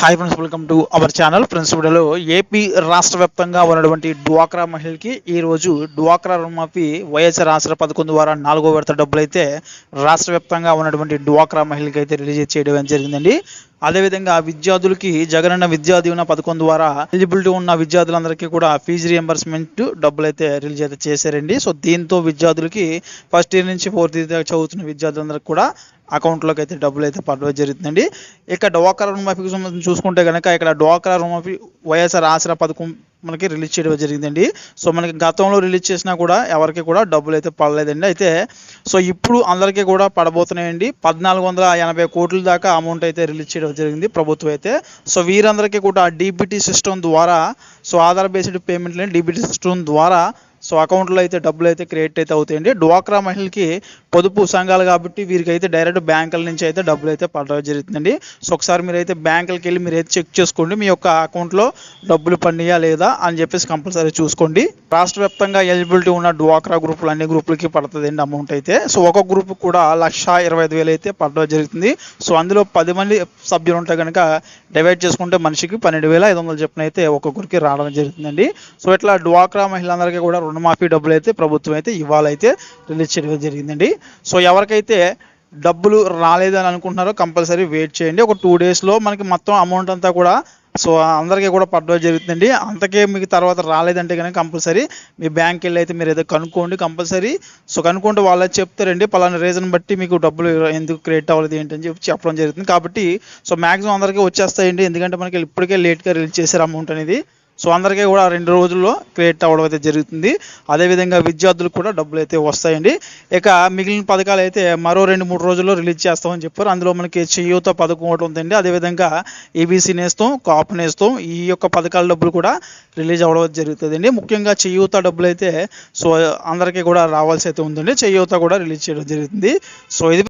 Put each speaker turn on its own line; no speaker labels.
Hi friends welcome to our channel friends వీడియోలో AP రాష్ట్ర వ్యాప్తంగా ఉన్నటువంటి డ్వాక్రా మహిళకి ఈరోజు డ్వాక్రా రుణమాఫీ వైఎస్ఆర్ ఆసరా పథకం ద్వారా నాలుగో విడత డబ్బులు అయితే రాష్ట్ర వ్యాప్తంగా ఉన్నటువంటి డ్వాక్రా మహిళకి అయితే రిలీజ్ చేయడం జరిగిందండి. అదేవిధంగా విద్యార్థులకి జగనన్న విద్యా దీవెన పథకం ద్వారా ఎలిజిబిలిటీ ఉన్న విద్యార్థులందరికీ కూడా ఫీజు రియంబర్స్మెంట్ డబ్బులు అయితే రిలీజ్ అయితే చేశారండి. సో దీంతో విద్యార్థులకి ఫస్ట్ ఇయర్ నుంచి ఫోర్త్ ఇయర్ చదువుతున్న విద్యార్థులందరికీ కూడా అకౌంట్లోకి అయితే డబ్బులు అయితే పడడం జరుగుతుందండి. ఇక డ్వాక్రా రుణమాఫీకి సంబంధించి చూసుకుంటే కనుక ఇక్కడ డ్వాక్రా రుణమాఫీ వైఎస్ఆర్ ఆసరా పథకం మనకి రిలీజ్ చేయడం జరిగిందండి. సో మనకి గతంలో రిలీజ్ చేసినా కూడా ఎవరికి కూడా డబ్బులు అయితే పడలేదండి. అయితే సో ఇప్పుడు అందరికీ కూడా పడబోతున్నాయండి. పద్నాలుగు వందల ఎనభై కోట్ల దాకా అమౌంట్ అయితే రిలీజ్ చేయడం జరిగింది ప్రభుత్వం అయితే. సో వీరందరికీ కూడా డీబీటీ సిస్టమ్ ద్వారా సో ఆధార్ బేస్డ్ పేమెంట్లని డీబీటీ సిస్టమ్ ద్వారా సో అకౌంట్లో అయితే డబ్బులు అయితే క్రియేట్ అయితే అవుతాయండి. డ్వాక్రా మహిళలకి పొదుపు సంఘాలు కాబట్టి వీరికి అయితే డైరెక్ట్ బ్యాంకుల నుంచి అయితే డబ్బులు అయితే పడడం జరుగుతుందండి. సో ఒకసారి మీరు అయితే బ్యాంకులకి వెళ్ళి మీరు అయితే చెక్ చేసుకోండి. మీ యొక్క అకౌంట్లో డబ్బులు పండియా లేదా అని చెప్పేసి కంపల్సరీ చూసుకోండి. రాష్ట్ర వ్యాప్తంగా ఎలిజిబిలిటీ ఉన్న డ్వాక్రా గ్రూపులు అన్ని గ్రూపులకి పడుతుందండి అమౌంట్ అయితే. సో ఒక గ్రూప్ కూడా లక్ష ఇరవై ఐదు వేలు అయితే పడడం జరుగుతుంది. సో అందులో పది మంది సభ్యులు ఉంటే కనుక డివైడ్ చేసుకుంటే మనిషికి పన్నెండు వేల ఐదు వందల చెప్పిన అయితే ఒక్కొక్కరికి రావడం జరుగుతుందండి. సో ఇట్లా డ్వాక్రా మహిళలందరికీ కూడా రుణమాఫీ డబ్బులు అయితే ప్రభుత్వం అయితే ఇవ్వాలైతే రిలీజ్ చేయడం జరిగిందండి. సో ఎవరికైతే డబ్బులు రాలేదని అనుకుంటున్నారో కంపల్సరీ వెయిట్ చేయండి. ఒక టూ డేస్లో మనకి మొత్తం అమౌంట్ అంతా కూడా సో అందరికీ కూడా పడడం జరుగుతుందండి. అంతకే మీకు తర్వాత రాలేదంటే కనుక కంపల్సరీ మీ బ్యాంక్ వెళ్ళి అయితే మీరు ఏదో కనుక్కోండి. కంపల్సరీ సో కనుక్కుంటే వాళ్ళు చెప్తారండి. పలానా రీజన్ బట్టి మీకు డబ్బులు ఎందుకు క్రియేట్ అవ్వలేదు ఏంటని చెప్పి చెప్పడం జరుగుతుంది. కాబట్టి సో మ్యాక్సిమం అందరికీ వచ్చేస్తాయండి. ఎందుకంటే మనకి ఇప్పటికే లేట్గా రిలీజ్ చేశారు అమౌంట్ అనేది. సో అందరికీ కూడా రెండు రోజుల్లో క్రియేట్ అవ్వడం అయితే జరుగుతుంది. అదేవిధంగా విద్యార్థులకు కూడా డబ్బులు అయితే వస్తాయండి. ఇక మిగిలిన పథకాలు అయితే మరో రెండు మూడు రోజుల్లో రిలీజ్ చేస్తామని చెప్పారు. అందులో మనకి చేయూత పథకం ఒకటి ఉందండి. అదేవిధంగా ఏబీసీ నేస్తాం కాపు నేస్తాం. ఈ యొక్క పథకాల డబ్బులు కూడా రిలీజ్ అవ్వడం జరుగుతుందండి. ముఖ్యంగా చేయూత డబ్బులు అయితే సో అందరికీ కూడా రావాల్సి అయితే ఉందండి. చేయూత కూడా రిలీజ్ చేయడం జరుగుతుంది. సో ఇది